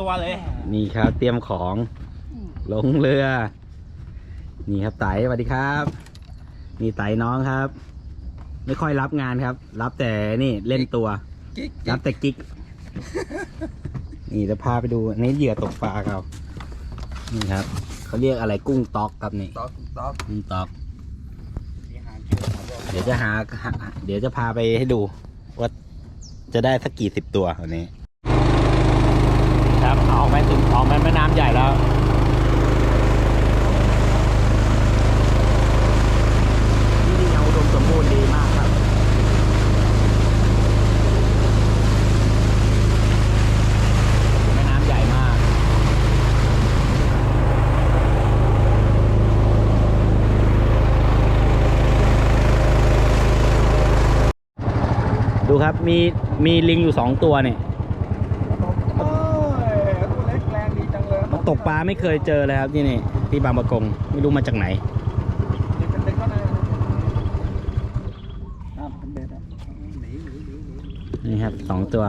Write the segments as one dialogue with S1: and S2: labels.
S1: ตัวเลย
S2: นี่ครับเตรียมของลงเรือ นี่ครับไต่สวัสดีครับ นี่ไต่น้องครับ ไม่ค่อยรับงานครับ รับแต่นี่เล่นตัว
S1: กิ๊ก
S2: รับแต่กิ๊ก นี่จะพาไปดูอันนี้เหยื่อตกปลาเขานี่ครับเขาเรียกอะไรกุ้งต๊อกครับนี่
S1: ต๊อกต๊อก
S2: กุ้งต๊อก เดี๋ยวจะหาหา เดี๋ยวจะพาไปให้ดูว่าจะได้สักกี่สิบตัววันนี้ครับ ออกไปถึงออกไปแม่น้ำใหญ่แล้วที่นี่ยังอุดมสมบูรณ์ดีมากครับแม่น้ำใหญ่มาก ดูครับมีมีลิงอยู่สองตัวเนี่ย
S1: โอ้ยตัวเล็กแรงดีจังเลย
S2: มัน ตกปลาไม่เคยเจอเลยครับที่นี่ที่บางประกงไม่รู้มาจากไหน
S1: นี่
S2: ครับสองตัว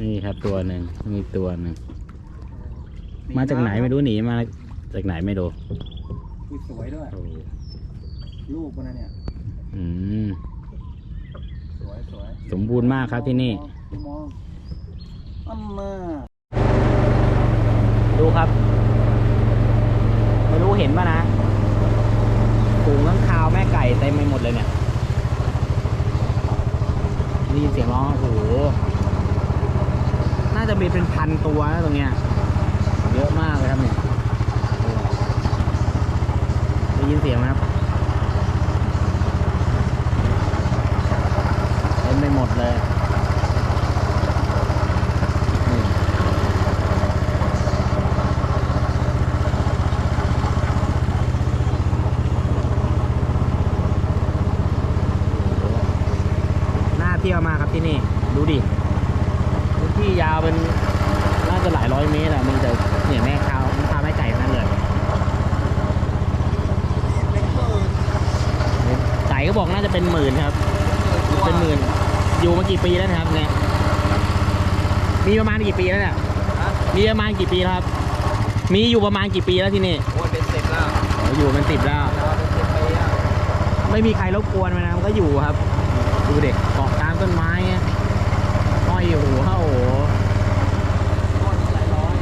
S1: นี่ค
S2: รับตัวหนึ่งมีตัวหนึ่งมาจากไหนไม่รู้หนีมาจากไหนไม่รู้
S1: สวยด้วยลูกมันนะเนี่ย
S2: อืม
S1: สวยสวย
S2: สมบูรณ์มากครับที่นี่
S1: มองอันมา
S2: ดูครับ ไม่รู้เห็นป่ะนะฝูงข้างคาวแม่ไก่เต็มไปหมดเลยเนี่ยได้ยินเสียงร้องโอ้โห น่าจะมีเป็นพันตัวนะตรงเนี้ยเยอะมากเลยครับเนี่ยได้ยินเสียงไหมครับเต็มไปหมดเลยนี่ น่า เที่ยวมากครับที่นี่ ดูดิพื้นที่ยาวเป็นน่าจะหลายร้อยเมตรอะมันจะเนี่ยแม่ข้าวมันพาแม่ไก่นั้นเลยไก่ก็บอกน่าจะเป็นหมื่นครับ เป็นหมื่น อยู่มากี่ปีแล้วนะครับเนี่ยมีประมาณกี่ปีแล้วเนี่ยมีประมาณกี่ปีแล้วครับ มีอยู่ประมาณกี่ปีแล้วที่นี่
S1: โอ้เป็นสิบแล้ว
S2: อยู่เป็นสิบแล้วไม่มีใครรบกวนมันนะมันก็อยู่ครับ ดูเด็กาะตามต้นไม้เงี้ยห้อยโอ้โหโอ้โห
S1: ก้อนหลายร้อย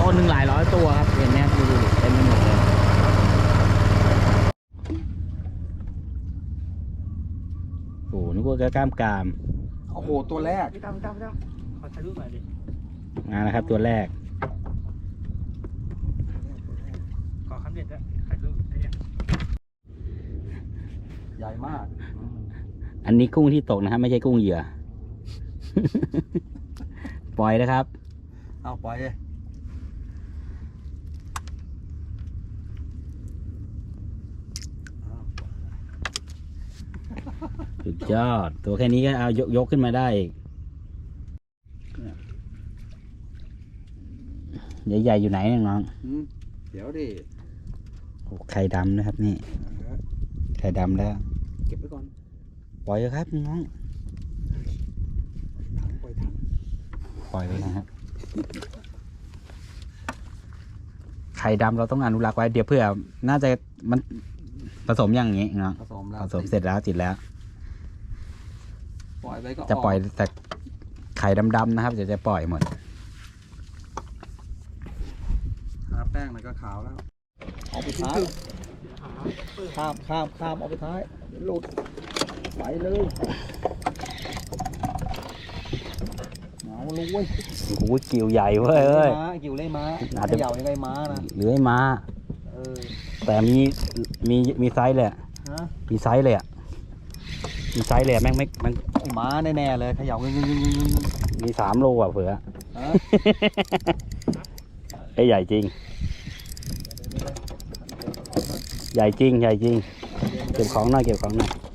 S2: ต้นหนึ่งหลายร้อยตัวครับเห็นไหมครับดูดิเต็มไปหมดเลยโอ้โหนึกว่าแค่กล้ามกราม
S1: โอ้โห ตัวแรก
S3: พี่ตั้มพี่ตั้มพี่ตั้มขอถ่ายรูปหน่อยดิ
S2: มาแล้วครับ ตัวแรก
S3: ขอคำเด็ดด้วยถ่ายรูปไอ้เนี่ย
S1: ใหญ่มาก
S2: อันนี้กุ้งที่ตกนะครับไม่ใช่กุ้งเหยื่อ ปล่อยนะครับ
S1: เอาปล่อยเลย
S2: สุดยอด ตัวแค่นี้ก็เอายกยกขึ้นมาได้อีกใหญ่ๆอยู่ไหนเนี่ยน้อง
S1: อืมเดี๋ยวดิ
S2: โอ้ไข่ดำนะครับนี่ ไข่ดำแล้ว
S1: เก็บไว้ก่อน
S2: ปล่อยเถอะครับน้อง
S1: ถังปล่อยถัง
S2: ปล่อยไปนะครับไข่ดำเราต้องอนุรักษ์ไว้เดี๋ยวเพื่อ น่าจะมันผสมอย่างงี้เนาะ
S1: ผสมแล้ว
S2: ผสมเสร็จแล้วติดแล้ว
S1: ปล่อยไปก็
S2: จะปล่อย
S1: ก
S2: แต่ไข่ดำๆนะครับเดี๋ยวจะปล่อยหมด
S1: ทาแป้งมันก็ขาวแล้ว เอาไปท้ายข้ามข้ามข้ามเอาไปท้ายเดี๋ยวหลุด ไปเลยเอาลุงเว้ย
S2: โอ้โหกิวใหญ่เว้ยเอ้ย
S1: ม้ากิ่วเล่ม้า
S2: อาจ
S1: เข
S2: จะ
S1: ย่ายังไงม้านะ
S2: เหลือให้มา
S1: เออ
S2: แต่มีมีมีไซส์เลยอะ
S1: ฮะ
S2: มีไซส์เลยอะมีไซส์เลยอะแม่งไม่แม่ง
S1: ไอ้ม้าแน่ๆเลยเขย่าเงี้ยๆ
S2: มีสามโลอะเผื่อ
S1: ๆๆฮะ
S2: ไอ้ยใหญ่จริง ใหญ่จริงใหญ่จริง เก็บของหน่อยเก็บของหน่อย
S1: ฮะ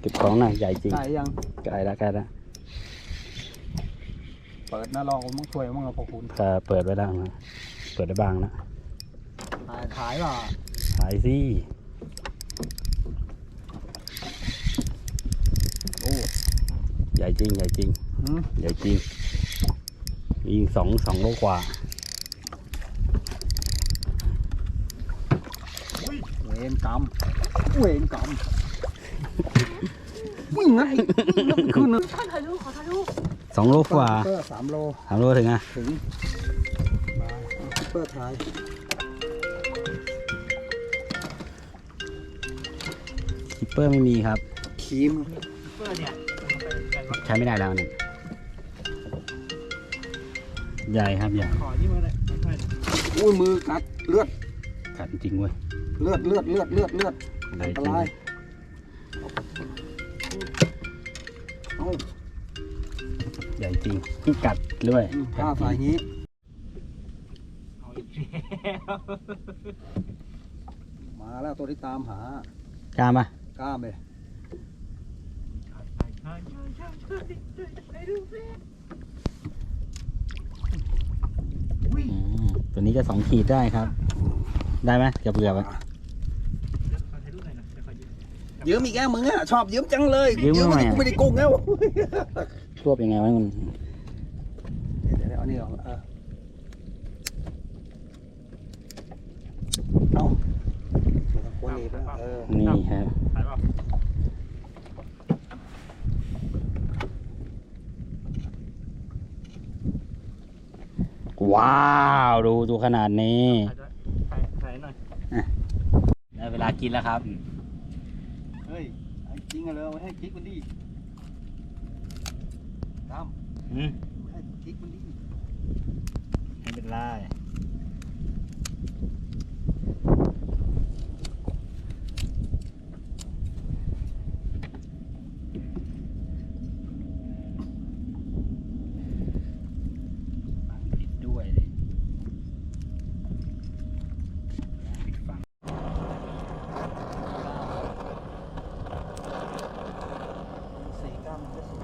S2: เก็บของหน่อยใหญ่จริง
S1: ได้ยัง
S2: ใกล้แล้วใกล้แล้ว
S1: เปิดหน้าลองผมต้องช่วยมั่งเราพอคุณ
S2: เออเปิดไว้แล้วนะเปิดได้บ้างนะ
S1: ขายขายป่ะ
S2: ถ่ายสิโอ้ใหญ่จริงใหญ่จริง
S1: หืม
S2: ใหญ่จริงยิงสองสองโลกว่า
S1: เวรกรรมเวรกรรม วิ่งไงวิ่งแล้วขึ้นนะ
S4: ถ่ายรูปขอถ่ายรูป
S2: สองโลกว่า
S1: เปอร์สามโล
S2: สามโลถึงอะ
S1: ถึงมาเปอร์ท้าย
S2: คิปเปอร์ไม่มีครับ
S1: ครีม
S3: เพื่อเนี่ยมันเป็นการวัด
S2: ใช้ไม่ได้แล้วนี่ใหญ่ครับใหญ่
S3: ขอที่มาเลยไม่
S1: อุ้ยมือกัดเลือด
S2: กัดจริงเว้ย
S1: เลือดเลือดเลือดเลือดเลือด
S2: ใหญ่
S1: อันต
S2: จริง
S1: ราย
S2: จริงกัดด้วย
S1: ผ้าใส่อย่างนี้
S3: เอาอีกแล้ว
S1: มาแล้วตัวที่ตามหาก
S2: ล้าปะ
S1: กล้ามเลย
S3: ใช่ใช่ใช่ใช่ใช่ดูสิ
S2: อืมตัวนี้ก็สองขีดได้ครับ ได้ไหมเกือบเกือบอะ
S3: ขอถ่ายรูปหน่อยนะเดี๋ยวขอยืม
S1: ยืมอีกแก้มึงอะชอบยืมจังเลย
S2: ยืมทำไม
S1: กู
S2: อะ
S1: ไม่ได้โกงแล้ว
S2: รวบยังไงวะมัน
S1: เดี๋ยวเดี๋ยวเอานี่ออกเออเอาไม่ต้องควรหนีบนะเออ
S2: นี่ครับ
S3: ถ่ายเปล่า
S2: ว้าวดูตัวขนาดนี้
S3: ถ่ายด้วยถ่ายถ่ายหน่อย
S2: ได้เวลากินแล้วครับ
S1: เฮ้ยไอ้จริงอะเลยเอาไว้ให้กิ๊กมันดิ ตาม
S2: อืม
S1: เอาไว้ให้กิ๊กมันดิ
S2: ไม่เป็นไรฟังผิดด้วยดิผิดฝั่ง
S1: สี่กล้ามมันจะสุด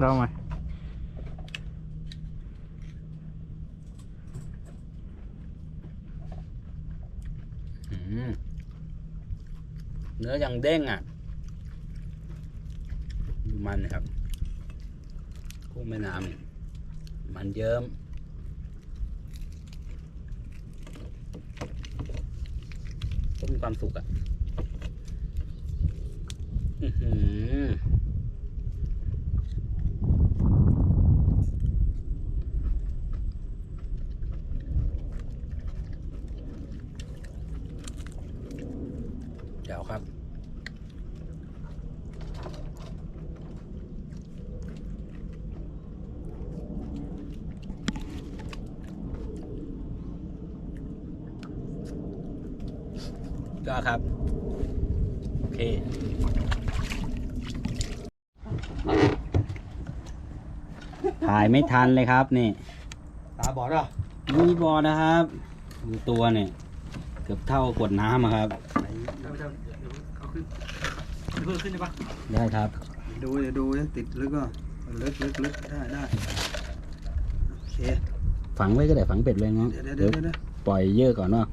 S3: เราไหม
S2: เนื้ออย่างเด้งอะ ดูมันนะครับ กุ้งแม่น้ำมันเยิ้มก็มีความสุขอะ อือหือ ก็ครับ โอเคถ่ายไม่ทันเลยครับนี่
S1: ตาบอดเหรอะ
S2: มีบอลนะครับดูตัวเนี่ยเกือบเท่าขวดน้ำอะครับ
S3: เดี๋ยวเดี๋ยวเดี๋ยวเอาขึ้นเพิ่มขึ้นได้ปะ
S2: ได้ครับ
S1: ดูเดี๋ยวดูดิติดลึกก็ลึกลึกลึกได้ได้โอเค
S2: ฝังไว้ก็ได้ฝังเป็ดเลยงั้น
S1: เดี๋ยวเดี๋ยว
S2: เดี๋
S1: เดี๋
S2: ย
S1: ยววเดี๋ยว
S2: ปล่อยเยอะก่อนเนาะ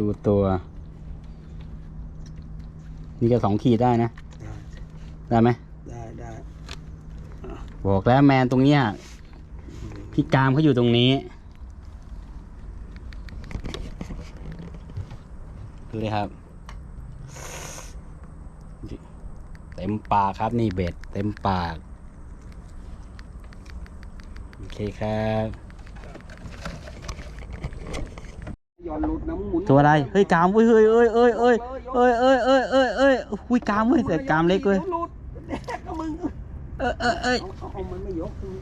S2: ดูตัว นี่ก็สองขีดได้นะ ได้ไหม
S1: ได้ได้
S2: บอกแล้วแมนตรงเนี้ยพี่กามเขาอยู่ตรงนี้ดูเลยครับ เต็มปากครับนี่เบ็ด เต็มปาก โอเคครับ
S1: ย้อนหลุดน้ำหมุน
S2: ตัวอะไร เฮ้ยกามเฮ้ยเฮ้ยเอ้ยเอ้ยเอ้ยเอ้ยเอ้ยเอ้ยเอ้ยเอ้ยหุ้ยกามเว้ยแต่กามเล็กเว้ยเอ้ยเอ้ยเอ้ย
S1: เอาเอาเอามันไม่ยกมึง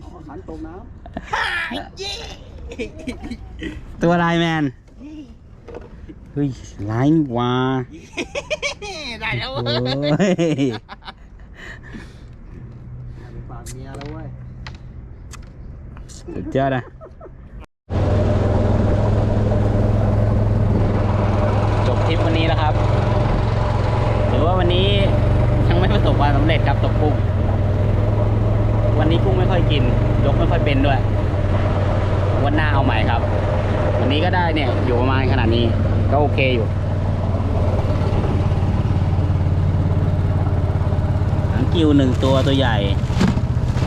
S1: เอาขันตกน้
S2: ตัวอะไรแมนเฮ้ยลายนี่หว่า
S3: ได้แล้ว
S2: โอ้ย
S5: สุดยอดนะ
S2: จบทริปวันนี้แล้วครับ ถือว่าวันนี้ยังไม่ประสบความสำเร็จครับตกกุ้ง วันนี้กุ้งไม่ค่อยกิน ยกไม่ค่อยเป็นด้วย วันหน้าเอาใหม่ครับ วันนี้ ก็ได้เนี่ย อยู่ประมาณขนาดนี้ก็โอเคอยู่
S5: หางกิ้วหนึ่งตัวตัวใหญ่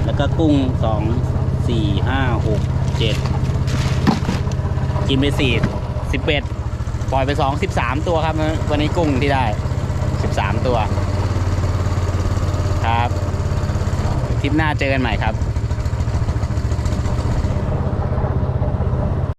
S5: แล้วก็กุ้งสองสี่ห้าหกเจ็ด
S2: กินไปสี่สิบเอ็ดปล่อยไปสองสิบสามตัวครับ วันนี้กุ้งที่ได้สิบสามตัว ครับทริปหน้าเจอกันใหม่ครับ